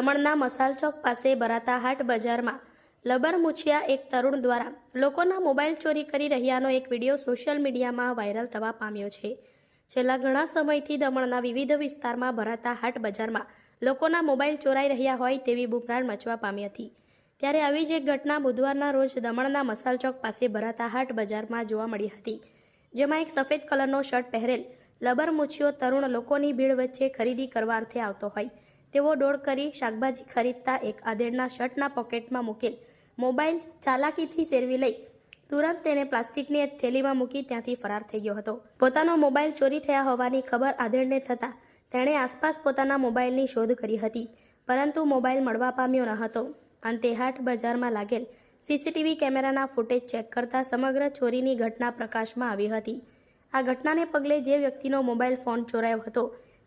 દમણના મસાલ ચોક પાસે ભરાતા હાટ બજારમાં લબર મુછિયા એક તરુણ દ્વારા લોકોના મોબાઈલ ચોરી કરી રહ્યાનો એક વીડિયો સોશિયલ મીડિયામાં વાયરલ થવા પામ્યો છે. છેલ્લા ઘણા સમયથી દમણના વિવિધ વિસ્તારમાં ભરાતા હાટ બજારમાં લોકોના મોબાઈલ ચોરાઈ રહ્યા હોય તેવી બુમરાણ મચવા પામી હતી. ત્યારે આવી જ એક ઘટના બુધવારના રોજ દમણના મસાલ ચોક પાસે ભરાતા હાટ બજારમાં જોવા મળી હતી, જેમાં એક સફેદ કલરનો શર્ટ પહેરેલ લબર મુછીઓ તરુણ લોકોની ભીડ વચ્ચે ખરીદી કરવા અર્થે આવતો હોય. તેવો દોડ કરી શાકભાજી ખરીદતા એક આધેડના શર્ટના પોકેટમાં મૂકેલ મોબાઈલ ચાલાકીથી સેરવી લઈ તુરંત તેને પ્લાસ્ટિકની એક થેલીમાં મૂકી ત્યાંથી ફરાર થઈ ગયો હતો. પોતાનો મોબાઈલ ચોરી થયા હોવાની ખબર આધેડને થતાં તેણે આસપાસ પોતાના મોબાઈલની શોધ કરી હતી, પરંતુ મોબાઈલ મળવા પામ્યો ન હતો. અંતે હાટ બજારમાં લાગેલ સીસીટીવી કેમેરાના ફૂટેજ ચેક કરતા સમગ્ર ચોરીની ઘટના પ્રકાશમાં આવી હતી. આ ઘટનાને પગલે જે વ્યક્તિનો મોબાઈલ ફોન ચોરાયો હતો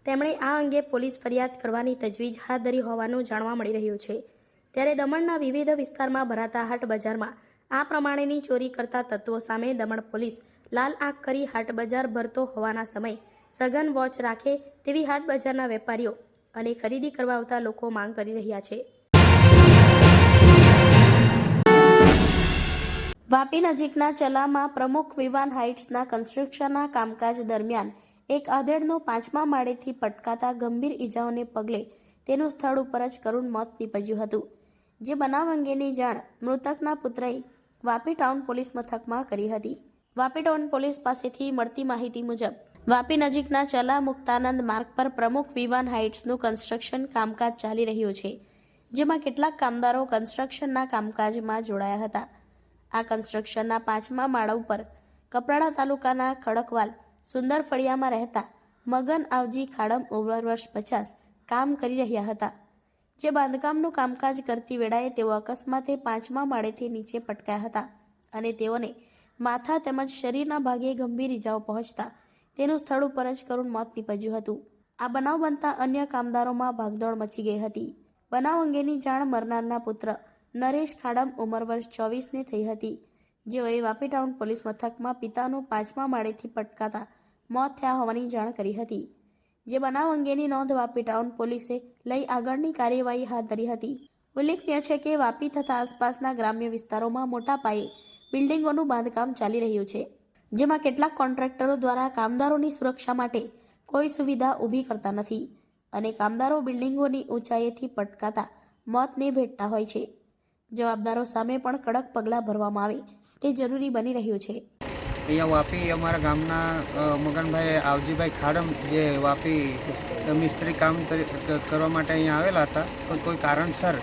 તેમણે આ અંગે પોલીસ ફરિયાદ કરવાની તજવીજ હાથ ધરી હોવાનું જાણવા મળી રહ્યું છે. ત્યારે દમણના વિવિધ વિસ્તારમાં ભરાતા હાટ બજારમાં આ પ્રમાણેની ચોરી કરતા તત્વો સામે દમણ પોલીસ લાલ આંખ કરી હાટ બજાર ભરતો હોવાના સમયે સઘન વોચ રાખે તેવી હાટ બજારના વેપારીઓ અને ખરીદી કરવા આવતા લોકો માંગ કરી રહ્યા છે. વાપી નજીકના ચલામાં પ્રમુખ વિવાન હાઇટ્સના કન્સ્ટ્રક્શનના કામકાજ દરમિયાન એક આધેડનો પાંચમા માળેથી પટકાતા ગંભીર ઈજાઓને પગલે તેનું સ્થળ ઉપર જ કરુણ મોત નીપજ્યું હતું. જે બનાવ અંગેની જાણ મૃતકના પુત્રએ વાપી ટાઉન પોલીસ મથકમાં કરી હતી. વાપી ટાઉન પોલીસ પાસેથી મળતી માહિતી મુજબ, વાપી નજીકના ચલા મુક્તાનંદ માર્ગ પર પ્રમુખ વિવાન હાઇટ્સનું કન્સ્ટ્રક્શન કામકાજ ચાલી રહ્યું છે, જેમાં કેટલાક કામદારો કન્સ્ટ્રક્શનના કામકાજમાં જોડાયા હતા. આ કન્સ્ટ્રક્શનના પાંચમા માળા ઉપર કપરાડા તાલુકાના ખડકવાલ સુંદર ફળિયામાં રહેતા મગન આવજી ખાડમ ઓગણ વર્ષ પચાસ કામ કરી રહ્યા હતા. જે બાંધકામનું કામકાજ કરતી વેળાએ તેઓ અકસ્માતે પાંચમા માળેથી નીચે પટકાયા હતા અને તેઓને માથા તેમજ શરીરના ભાગે ગંભીર ઇજાઓ પહોંચતા તેનું સ્થળ ઉપર જ કરુણ મોત નીપજ્યું હતું. આ બનાવ બનતા અન્ય કામદારોમાં ભાગદોડ મચી ગઈ હતી. બનાવ અંગેની જાણ મરનારના પુત્ર નરેશ ખાડમ ઉંમર વર્ષ ચોવીસને થઈ હતી. જેઓએ વાપી ટાઉન પોલીસ મથકમાં પિતાનું પાંચમા માળેથી પટકાતા મોત થયા હોવાની જાણ કરી હતી. જે બનાવ અંગેની નોંધ વાપી ટાઉન પોલીસે લઈ આગળની કાર્યવાહી હાથ ધરી હતી. ઉલ્લેખનીય છે કે વાપી તથા આસપાસના ગ્રામ્ય વિસ્તારોમાં મોટા પાયે બિલ્ડિંગોનું બાંધકામ ચાલી રહ્યું છે, જેમાં કેટલાક કોન્ટ્રાક્ટરો દ્વારા કામદારોની સુરક્ષા માટે કોઈ સુવિધા ઊભી કરતા નથી અને કામદારો બિલ્ડિંગોની ઊંચાઈએથી પટકાતા મોતને ભેટતા હોય છે. જવાબદારો સામે પણ કડક પગલાં ભરવામાં આવે તે જરૂરી બની રહ્યું છે. અહીંયા વાપી, અમારા ગામના મગનભાઈ આવજીભાઈ ખાડમ જે વાપી મિસ્ત્રી કામ કરી- કરવા માટે અહીંયા આવેલા હતા તો કોઈ કારણસર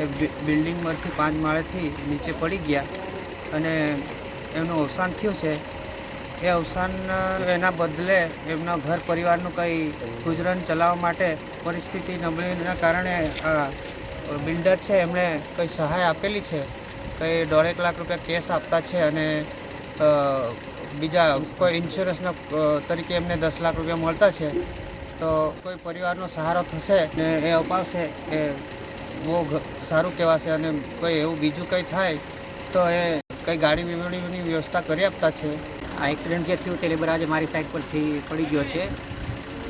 એ બિલ્ડિંગમાંથી પાંચ માળેથી નીચે પડી ગયા અને એમનું અવસાન થયું છે. એ અવસાન એના બદલે એમના ઘર પરિવારનું કંઈ ગુજરાન ચલાવવા માટે પરિસ્થિતિ નબળીના કારણે બિલ્ડર છે, એમણે કંઈ સહાય આપેલી છે? કંઈ દોઢેક લાખ રૂપિયા કેસ આપતા છે અને બીજા કોઈ ઇન્સ્યોરન્સના તરીકે એમને દસ લાખ રૂપિયા મળતા છે, તો કોઈ પરિવારનો સહારો થશે ને એ અપાવશે એ બહુ સારું કહેવાશે અને કોઈ એવું બીજું કંઈ થાય, તો એ કંઈ ગાડી વીમણીની વ્યવસ્થા કરી આપતા છે. આ એક્સિડન્ટ જે થયું તે લેબર આજે મારી સાઈડ પરથી પડી ગયો છે.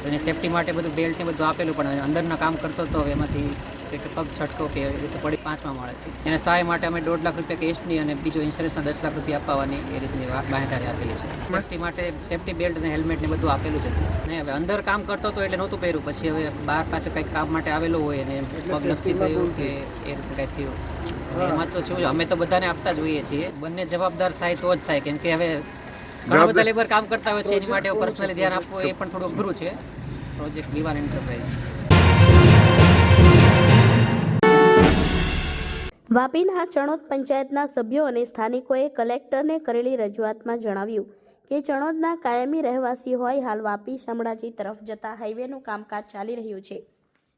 અને સેફટી માટે બધું બેલ્ટ ને બધું આપેલું પણ અંદરના કામ કરતો હતો એમાંથી કંઈક પગ છટકો કે એવી રીતે પડી પાંચમાં મળે એને સહાય માટે અમે દોઢ લાખ રૂપિયા કેશની અને બીજો ઇન્સ્યોરન્સના દસ લાખ રૂપિયા આપવાની એ રીતની બાંહેધારી આપેલી છે. સેફટી માટે સેફટી બેલ્ટ અને હેલ્મેટ ને બધું આપેલું જ હતું. ને હવે અંદર કામ કરતો હતો એટલે નહોતું પહેર્યું. પછી હવે બહાર પાછળ કંઈક કામ માટે આવેલો હોય અને પગ લપસી ગયું કે એ રીતે કંઈક થયું. એમાં તો શું અમે તો બધાને આપતા જ હોઈએ છીએ. બંને જવાબદાર થાય તો જ થાય. કેમ કે હવે ઘણા બધા લેબર કામ કરતા હોય છે એની માટે પર્સનલી ધ્યાન આપવું એ પણ થોડું અઘરું છે. પ્રોજેક્ટ વિવાન એન્ટરપ્રાઇઝ વાપીના ચણોદ પંચાયતના સભ્યો અને સ્થાનિકોએ કલેક્ટરને કરેલી રજૂઆતમાં જણાવ્યું કે ચણોદના કાયમી રહેવાસી હોય હાલ વાપી શામળાજી તરફ જતા હાઈવેનું કામકાજ ચાલી રહ્યું છે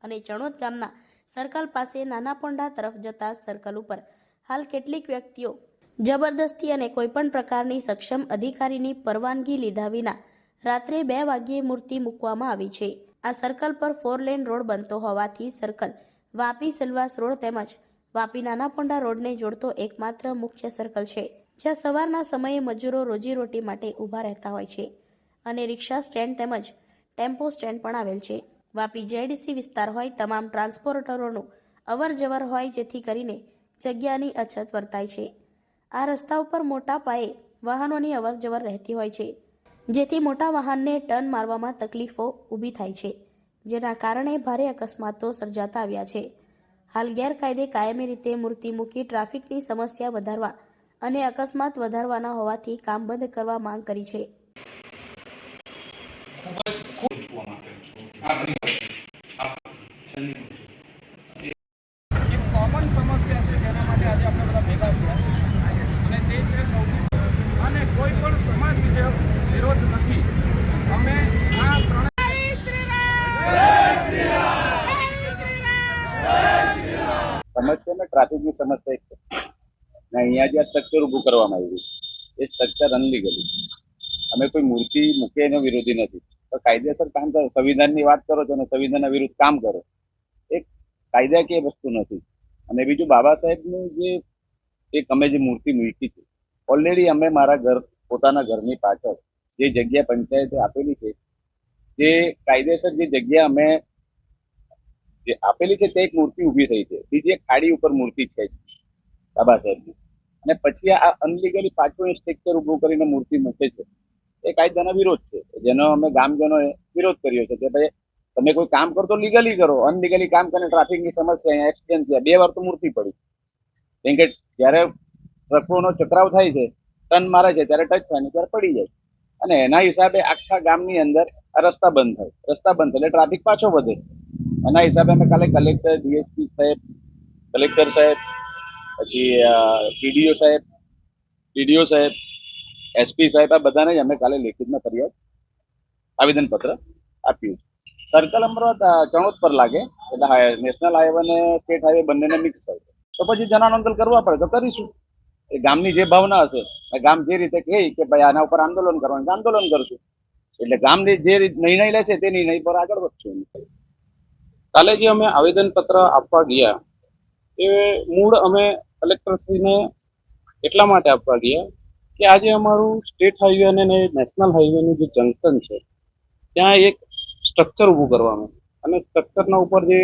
અને ચણોદ ગામના સર્કલ પાસે નાના પોંડા તરફ જતા સર્કલ ઉપર હાલ કેટલીક વ્યક્તિઓ જબરદસ્તી અને કોઈપણ પ્રકારની સક્ષમ અધિકારીની પરવાનગી લીધા વિના રાત્રે બે વાગ્યે મૂર્તિ મૂકવામાં આવી છે. આ સર્કલ પર ફોર લેન રોડ બનતો હોવાથી સર્કલ વાપી સિલવાસ રોડ તેમજ વાપી નાના પોંડા રોડને જોડતો એકમાત્ર મુખ્ય સર્કલ છે, જ્યાં સવારના સમયે મજૂરો રોજીરોટી માટે ઊભા રહેતા હોય છે અને રિક્ષા સ્ટેન્ડ તેમજ ટેમ્પો સ્ટેન્ડ પણ આવેલ છે. વાપી જેડીસી વિસ્તાર હોય તમામ ટ્રાન્સપોર્ટરોનું અવર જવર હોય જેથી કરીને જગ્યાની અછત વર્તાય છે. આ રસ્તા ઉપર મોટા પાયે વાહનોની અવર જવર રહેતી હોય છે, જેથી મોટા વાહનને ટર્ન મારવામાં તકલીફો ઊભી થાય છે, જેના કારણે ભારે અકસ્માતો સર્જાતા આવ્યા છે. હાલ ગેરકાયદે કાયમી રીતે મૂર્તિ મૂકી ટ્રાફિકની સમસ્યા વધારવા અને અકસ્માત વધારવાના હોવાથી કામ બંધ કરવા માંગ કરી છે એક કોમન સમસ્યા છે જેના માટે આજે આપણે બધા ભેગા થયા અને તે છે સૌથી અને કોઈ પણ સમાજ વિશે વિરોધ નથી અમે આ ત્રણે સમસ્યા ને સમસ્યા એક ને અહીંયા જે સ્ટ્રક્ચર ઊભું કરવામાં આવ્યું એ સ્ટ્રક્ચર અનલીગલી અમે કોઈ મૂર્તિ મૂકે એનો વિરોધી નથી. તો કાયદેસર કામ કરો, સંવિધાનની વાત કરો છો અને સંવિધાનના વિરુદ્ધ કામ કરો એક કાયદાકીય વસ્તુ નથી. અને બીજું બાબા સાહેબનું જે, એક અમે જે મૂર્તિ મૂકી છે ઓલરેડી અમે મારા ઘર, પોતાના ઘરની પાછળ જે જગ્યા પંચાયતે આપેલી છે, જે કાયદેસર જે જગ્યા અમે જે આપેલી છે તે એક મૂર્તિ ઊભી થઈ છે. બીજી એક ખાડી ઉપર મૂર્તિ છે. બાબા સાહેબની. અને પછી આ અનલીગલી પાછું સ્ટ્રક્ચર ઊભું કરીને મૂર્તિ મૂકે છે. એ કાયદાનો વિરોધ છે. જેનો અમે ગામજનોએ વિરોધ કર્યો છે કે ભાઈ, તમે કોઈ કામ કરો તો લીગલી કરો. અનલીગલી કામ કરીને ટ્રાફિકની સમસ્યા અહીંયા એક્સિડન્ટ થયા. બે વાર તો મૂર્તિ પડી. કેમ કે જ્યારે ટ્રકોનો ચકરાવ થાય છે ટન મારે છે, ત્યારે ટચ થાય ત્યારે પડી જાય. અને એના હિસાબે આખા ગામની અંદર આ રસ્તા બંધ થાય. રસ્તા બંધ થાય એટલે ટ્રાફિક પાછો વધે. એના હિસાબે અમે કાલે કલેક્ટર ડીએસપી સાહેબ કલેક્ટર સાહેબ, પછી પીડીઓ સાહેબ ડીડીઓ સાહેબ એસપી સાહેબ, આ બધાને જ અમે કાલે લેખિતમાં ફરિયાદ, આવેદનપત્ર આપ્યું સર્કલ અમદાવાદ ચણોદ પર લાગે, એટલે નેશનલ હાઈવે અને સ્ટેટ હાઈવે બંનેને મિક્સ થાય તો પછી જનાનંદન કરવા પડે, તો કરીશું. એ ગામની જે ભાવના હશે ગામ જે રીતે કહે કે ભાઈ આના ઉપર આંદોલન કરવાનું આંદોલન કરશું. એટલે ગામની જે નિર્ણય લે છે તે નિર્ણય પર આગળ વધશું કાલે જે અમે આવેદનપત્ર આપવા ગયા, એ મૂળ અમે કલેક્ટરશ્રીને એટલા માટે આપવા ગયા કે આજે અમારું સ્ટેટ હાઈવે અને નેશનલ હાઈવેનું જે જંકશન છે, ત્યાં એક સ્ટ્રક્ચર ઊભું આવ્યું અને સ્ટ્રક્ચરના ઉપર જે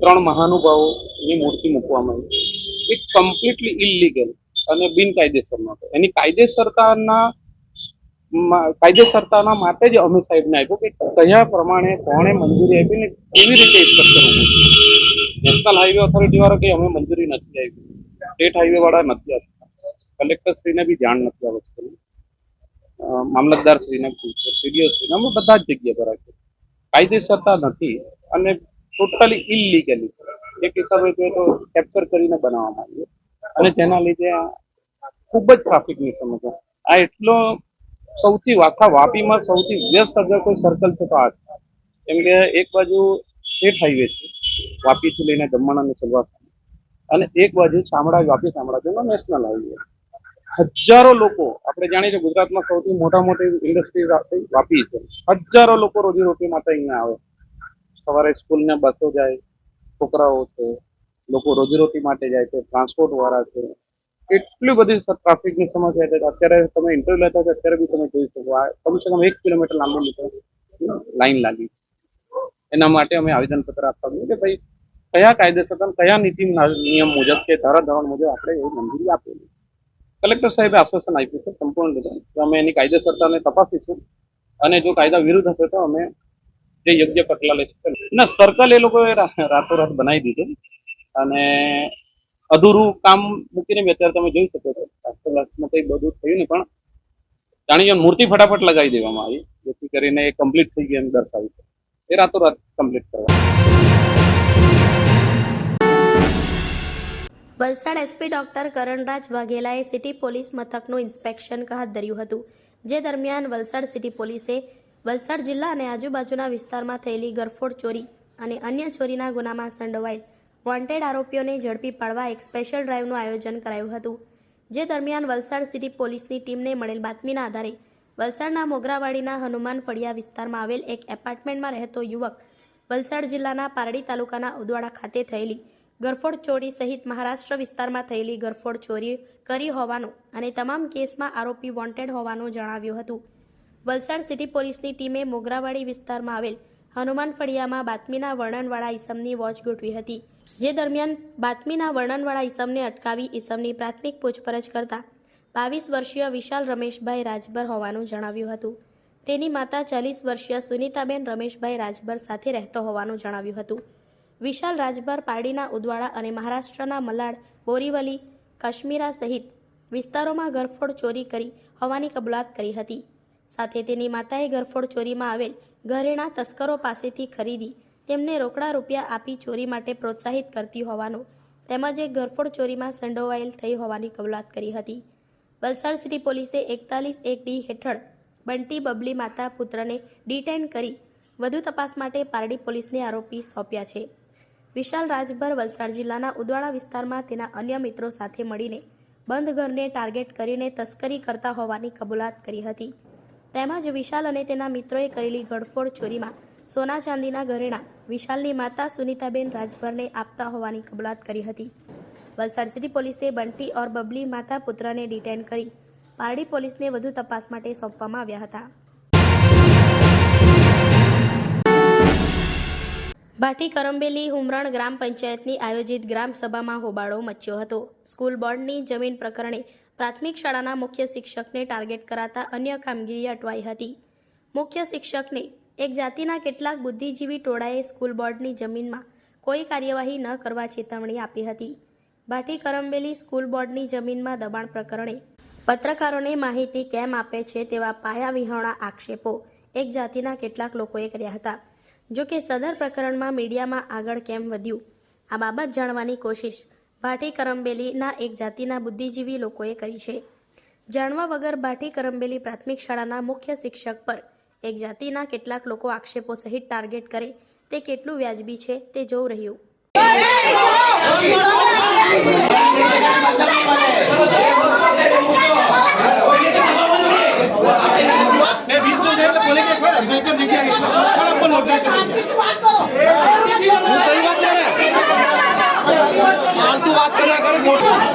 ત્રણ મહાનુભાવોની મૂર્તિ મૂકવામાં આવી. એ કમ્પ્લીટલી ઇલિગલ અને બિનકાયદેસર નહોતો એની કાયદેસરતાના કાયદેસરતાના માટે જ અમે સાહેબને આપ્યું કે કયા પ્રમાણે કોણે મંજૂરી આપી ને કેવી રીતે ઊભું નેશનલ હાઈવે ઓથોરિટી વાળો કે અમે મંજૂરી નથી આપી. સ્ટેટ હાઈવે વાળા નથી આપતા. કલેક્ટર શ્રીને બી જાણ નથી આ વસ્તુની મામલતદારશ્રીને મામલતદાર શ્રીને પૂછ્યું. સીડીઓ શ્રીને અમે બધા જ જગ્યા પર આપ્યું. કાયદેસરતા નથી અને ટોટલી ઇલીગલી એક હિસાબે જોઈએ તો કેપ્ચર કરીને બનાવવામાં આવ્યું. અને તેના લીધે ખૂબ જ ટ્રાફિકની સમસ્યા આ એટલો સૌથી આખા વાપીમાં સૌથી વ્યસ્ત અગર કોઈ સર્કલ છે તો આ છે. કેમ કે એક બાજુ સ્ટેટ હાઈવે છે, વાપીથી લઈને દમણ અને સલવાસા અને એક બાજુ શામળા વાપી શામળાજીનો નેશનલ હાઈવે હજારો લોકો, આપણે જાણીએ છીએ ગુજરાતમાં સૌથી મોટા મોટી ઇન્ડસ્ટ્રી વાપી છે. હજારો લોકો રોજીરોટી માટે અહીંયા આવે. સવારે સ્કૂલને બસો જાય, છોકરાઓ છે, લોકો રોજીરોટી માટે જાય છે ટ્રાન્સપોર્ટ વાળા છે. એટલી બધી ટ્રાફિકની સમસ્યા છે અત્યારે તમે ઇન્ટરવ્યુ લેતા હતા, અત્યારે બી તમે જોઈ શકો. આ કમસે કમ એક કિલોમીટર લાંબો લીટર લાઈન લાગી. એના માટે અમે આવેદનપત્ર આપવા ગયું કે ભાઈ, કયા કાયદેસર કયા નીતિ નિયમ મુજબ કે ધારાધોરણ મુજબ આપણે એ મંજૂરી આપેલી કલેક્ટર સાહેબે આશ્વાસન આપ્યું છે સંપૂર્ણ રીતે. અમે એની કાયદેસરતાને તપાસીશું. અને જો કાયદા વિરુદ્ધ હશે તો અમે જે યોગ્ય પગલાં લઈશું ના સર્કલ એ લોકોએ રાતોરાત બનાવી દીધું. અને અધૂરું કામ મૂકીને બી અત્યારે તમે જોઈ શકો છો. લાસ્ટમાં કંઈ બધું થયું ને પણ જાણી મૂર્તિ ફટાફટ લગાવી દેવામાં આવી, જેથી કરીને એ કમ્પ્લીટ થઈ ગઈ એમ દર્શાવી છે. એ રાતોરાત કમ્પ્લીટ કરવા. વલસાડ એસપી ડોક્ટર કરણરાજ વાઘેલાએ સિટી પોલીસ મથકનું ઇન્સ્પેક્શન હાથ ધર્યું હતું, જે દરમિયાન વલસાડ સિટી પોલીસે વલસાડ જિલ્લા અને આજુબાજુના વિસ્તારમાં થયેલી ગરફોડ ચોરી અને અન્ય ચોરીના ગુનામાં સંડોવાયેલ વોન્ટેડ આરોપીઓને ઝડપી પાડવા એક સ્પેશિયલ ડ્રાઈવનું આયોજન કરાયું હતું, જે દરમિયાન વલસાડ સિટી પોલીસની ટીમને મળેલ બાતમીના આધારે વલસાડના મોગરાવાડીના હનુમાન ફળિયા વિસ્તારમાં આવેલ એક એપાર્ટમેન્ટમાં રહેતો યુવક વલસાડ જિલ્લાના પારડી તાલુકાના ઉદવાડા ખાતે થયેલી ગરફોડ ચોરી સહિત મહારાષ્ટ્ર વિસ્તારમાં થયેલી ગરફોડ ચોરી કરી હોવાનું અને તમામ કેસમાં આરોપી વોન્ટેડ હોવાનું જણાવ્યું હતું. વલસાડ સિટી પોલીસની ટીમે મોગરાવાડી વિસ્તારમાં આવેલ હનુમાન ફળિયામાં બાતમીના વર્ણનવાળા ઈસમની વોચ ગોઠવી હતી. જે દરમિયાન બાતમીના વર્ણનવાળા ઈસમને અટકાવી ઈસમની પ્રાથમિક પૂછપરછ કરતા બાવીસ વર્ષીય વિશાલ રમેશભાઈ રાજભર હોવાનું જણાવ્યું હતું. તેની માતા ચાલીસ વર્ષીય સુનીતાબેન રમેશભાઈ રાજભર સાથે રહેતો હોવાનું જણાવ્યું હતું. વિશાલ રાજભર પારડીના ઉદવાડા અને મહારાષ્ટ્રના મલાડ, બોરીવલી, કાશ્મીરા સહિત વિસ્તારોમાં ગરફોડ ચોરી કરી હોવાની કબૂલાત કરી હતી. સાથે તેની માતાએ ગરફોડ ચોરીમાં આવેલ ઘરેણા તસ્કરો પાસેથી ખરીદી તેમને રોકડા રૂપિયા આપી ચોરી માટે પ્રોત્સાહિત કરતી હોવાનું, તેમજ એક ઘરફોડ ચોરીમાં સંડોવાયેલ થઈ હોવાની કબૂલાત કરી હતી. વલસાડ સિટી પોલીસે એકતાલીસ એક ડી હેઠળ બંટી બબલી માતા પુત્રને ડિટેન કરી વધુ તપાસ માટે પારડી પોલીસને આરોપી સોંપ્યા છે. વિશાલ રાજભર વલસાડ જિલ્લાના ઉદવાડા વિસ્તારમાં તેના અન્ય મિત્રો સાથે મળીને બંધ ઘરને ટાર્ગેટ કરીને તસ્કરી કરતા હોવાની કબૂલાત કરી હતી. તેમજ વિશાલ અને તેના મિત્રોએ કરેલી ગડફોડ ચોરીમાં સોના ચાંદીના ઘરેણા વિશાલની માતા સુનીતાબેન રાજભરને આપતા હોવાની કબૂલાત કરી હતી. વલસાડ સિટી પોલીસે બંટી ઓર બબલી માતા પુત્રને ડિટેન કરી પારડી પોલીસને વધુ તપાસ માટે સોંપવામાં આવ્યા હતા. ભાટી કરંબેલી હુમરણ ગ્રામ પંચાયતની આયોજિત ગ્રામ સભામાં હોબાળો મચ્યો હતો. સ્કૂલ બોર્ડની જમીન પ્રકરણે પ્રાથમિક શાળાના મુખ્ય શિક્ષકને ટાર્ગેટ કરાતા અન્ય કામગીરી અટવાઈ હતી. મુખ્ય શિક્ષકને એક જાતિના કેટલાક બુદ્ધિજીવી ટોળાએ સ્કૂલ બોર્ડની જમીનમાં કોઈ કાર્યવાહી ન કરવા ચેતવણી આપી હતી. ભાટી કરંબેલી સ્કૂલ બોર્ડની જમીનમાં દબાણ પ્રકરણે પત્રકારોને માહિતી કેમ આપે છે તેવા પાયા વિહોણા આક્ષેપો એક જાતિના કેટલાક લોકોએ કર્યા હતા. જો કે સદર પ્રકરણમાં મીડિયામાં આગળ કેમ વધ્યું? આ બાબત જાણવાની કોશિશ ભાટી કરંબેલીના એક જાતિના બુદ્ધિજીવી લોકોએ કરી છે. જાણવા વગર ભાટી કરંબેલી પ્રાથમિક શાળાના મુખ્ય શિક્ષક પર એક જાતિના કેટલાક લોકો આક્ષેપો સહિત ટાર્ગેટ કરે, તે કેટલું વ્યાજબી છે તે જોવું રહ્યું. વાત કર્યા કરે મોટું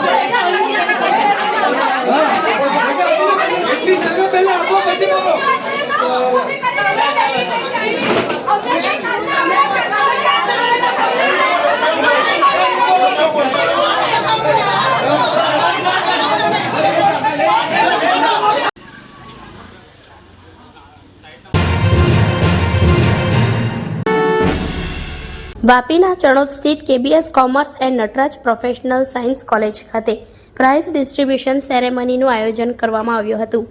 વાપીના ચણોદ સ્થિત KBS commerce and Nataraj professional science college ખાતે પ્રાઇઝ ડિસ્ટ્રીબ્યુશન સેરેમનીનું આયોજન કરવામાં આવ્યું હતું,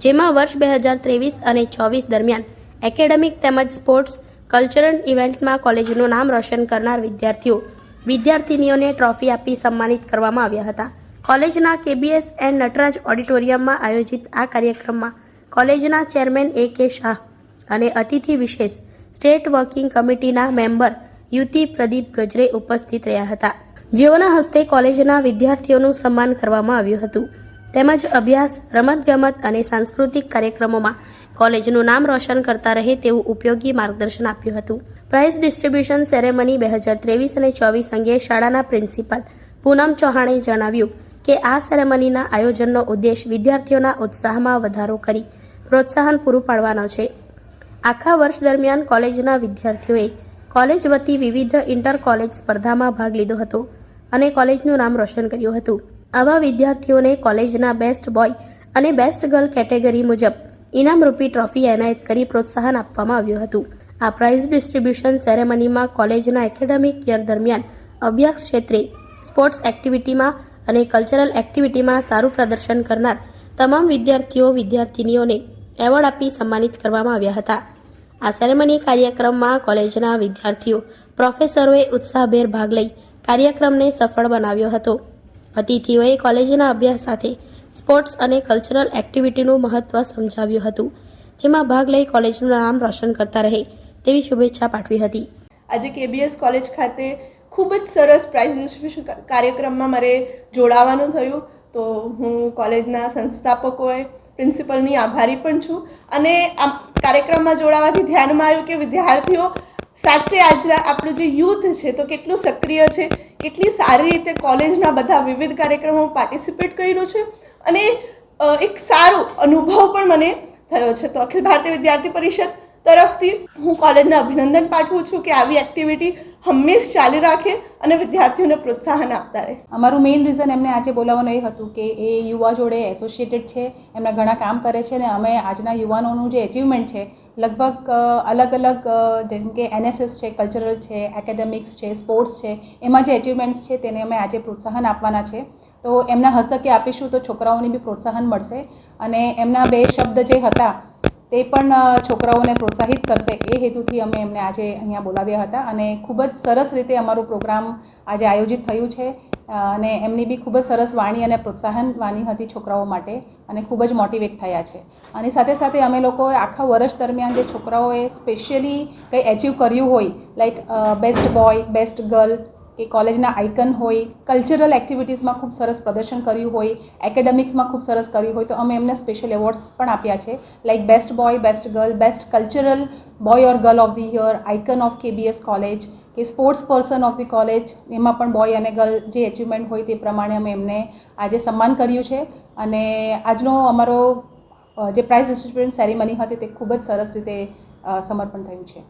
જેમાં વર્ષ બે હજાર ત્રેવીસ અને ચોવીસ દરમિયાન એકેડેમિક તેમજ સ્પોર્ટ્સ, કલ્ચરલ ઇવેન્ટ્સમાં કોલેજનું નામ રોશન કરનાર વિદ્યાર્થીઓ, વિદ્યાર્થિનીઓને ટ્રોફી આપી સન્માનિત કરવામાં આવ્યા હતા. કોલેજના કેબીએસ એન્ડ નટરાજ ઓડિટોરિયમમાં આયોજિત આ કાર્યક્રમમાં કોલેજના ચેરમેન એ કે શાહ અને અતિથિ વિશેષ સ્ટેટ વર્કિંગ કમિટીના મેમ્બર યુતિ પ્રદીપ ગજરે ઉપસ્થિત રહ્યા હતા. જેઓના હસ્તે કોલેજના વિદ્યાર્થીઓનું સન્માન કરવામાં આવ્યું હતું. તેમજ અભ્યાસ, રમતગમત અને સાંસ્કૃતિક કાર્યક્રમોમાં કોલેજનું નામ રોશન કરતા રહે તેવું ઉપયોગી માર્ગદર્શન આપ્યું હતું. પ્રાઇઝ ડિસ્ટ્રીબ્યુશન સેરેમની બે હજાર ત્રેવીસ અને ચોવીસ અંગે શાળાના પ્રિન્સિપાલ પૂનમ ચૌહાણે જણાવ્યું કે આ સેરેમનીના આયોજનનો ઉદ્દેશ વિદ્યાર્થીઓના ઉત્સાહમાં વધારો કરી પ્રોત્સાહન પૂરું પાડવાનો છે. આખા વર્ષ દરમિયાન કોલેજના વિદ્યાર્થીઓએ કોલેજ વતી વિવિધ ઇન્ટર કોલેજ સ્પર્ધામાં ભાગ લીધો હતો અને કોલેજનું નામ રોશન કર્યું હતું. આવા વિદ્યાર્થીઓને કોલેજના બેસ્ટ બોય અને બેસ્ટ ગર્લ કેટેગરી મુજબ ઇનામરૂપી ટ્રોફી એનાયત કરી પ્રોત્સાહન આપવામાં આવ્યું હતું. આ પ્રાઇઝ ડિસ્ટ્રીબ્યુશન સેરેમનીમાં કોલેજના એકેડેમિક યર દરમિયાન અભ્યાસ ક્ષેત્રે સ્પોર્ટ્સ એક્ટિવિટીમાં અને કલ્ચરલ એક્ટિવિટીમાં સારું પ્રદર્શન કરનાર તમામ વિદ્યાર્થીઓ વિદ્યાર્થિનીઓને એવોર્ડ આપી સન્માનિત કરવામાં આવ્યા હતા. આ સેરેમની કાર્યક્રમમાં કોલેજના વિદ્યાર્થીઓ પ્રોફેસરોએ ઉત્સાહભેર ભાગ લઈ કાર્યક્રમને સફળ બનાવ્યો હતો. અતિથિઓએ કોલેજના અભ્યાસ સાથે સ્પોર્ટ્સ અને કલ્ચરલ એક્ટિવિટીનું મહત્વ સમજાવ્યું હતું, જેમાં ભાગ લઈ કોલેજનું નામ રોશન કરતા રહે તેવી શુભેચ્છા પાઠવી હતી. આજે કેબીએસ કોલેજ ખાતે ખૂબ જ સરસ પ્રાઇઝ ડિસ્ટ્રીબ્યુશન કાર્યક્રમમાં મારે જોડાવાનું થયું. તો હું કોલેજના સંસ્થાપકોએ, પ્રિન્સિપલની આભારી પણ છું. અને કાર્યક્રમમાં જોડાવાથી ધ્યાનમાં આવ્યું કે વિદ્યાર્થીઓ સાચે આજના આપણું જે યુથ છે તો કેટલું સક્રિય છે, કેટલી સારી રીતે કોલેજના બધા વિવિધ કાર્યક્રમોમાં પાર્ટિસિપેટ કર્યું છે અને એક સારો અનુભવ પણ મને થયો છે. તો અખિલ ભારતીય વિદ્યાર્થી પરિષદ તરફથી હું કોલેજને અભિનંદન પાઠવું છું કે આવી એક્ટિવિટી હંમેશ ચાલી રાખે અને વિદ્યાર્થીઓને પ્રોત્સાહન આપતા રહે. અમારું મેઇન રીઝન એમને આજે બોલાવવાનું એ હતું કે એ યુવા જોડે એસોસિએટેડ છે, એમના ઘણા કામ કરે છે અને અમે આજના યુવાનોનું જે એચિવમેન્ટ છે, લગભગ અલગ અલગ જેમ કે એનએસએસ છે કલ્ચરલ છે એકેડેમિક્સ છે સ્પોર્ટ્સ છે, એમાં જે એચિવમેન્ટ્સ છે તેને અમે આજે પ્રોત્સાહન આપવાના છે. તો એમના હસ્તકે આપીશું તો છોકરાઓને બી પ્રોત્સાહન મળશે. અને એમના બે શબ્દ જે હતા તે પણ છોકરાઓને પ્રોત્સાહિત કરશે. એ હેતુથી અમે એમને આજે અહીંયા બોલાવ્યા હતા અને ખૂબ જ સરસ રીતે અમારું પ્રોગ્રામ આજે આયોજિત થયું છે. અને એમની બી ખૂબ જ સરસ વાણી અને પ્રોત્સાહન વાણી હતી છોકરાઓ માટે અને ખૂબ જ મોટિવેટ થયા છે. અને સાથે સાથે અમે લોકોએ આખા વર્ષ દરમિયાન જે છોકરાઓએ સ્પેશિયલી કંઈ એચિવ કર્યું હોય, like best boy best girl કે કોલેજના આઇકન હોય, કલ્ચરલ એક્ટિવિટીઝમાં ખૂબ સરસ પ્રદર્શન કર્યું હોય, એકેડેમિક્સમાં ખૂબ સરસ કર્યું હોય, તો અમે એમને સ્પેશિયલ એવોર્ડ્સ પણ આપ્યા છે. Like best boy best girl best cultural boy or girl of the year icon of KBS college કે sports person of the college એમાં પણ બોય અને ગર્લ જે એચિવમેન્ટ હોય તે પ્રમાણે અમે એમને આજે સન્માન કર્યું છે. અને આજનો અમારો જે પ્રાઇઝ ડિસ્ટ્રીબ્યુશન સેરેમની હતી તે ખૂબ જ સરસ રીતે સમર્પણ થયું છે.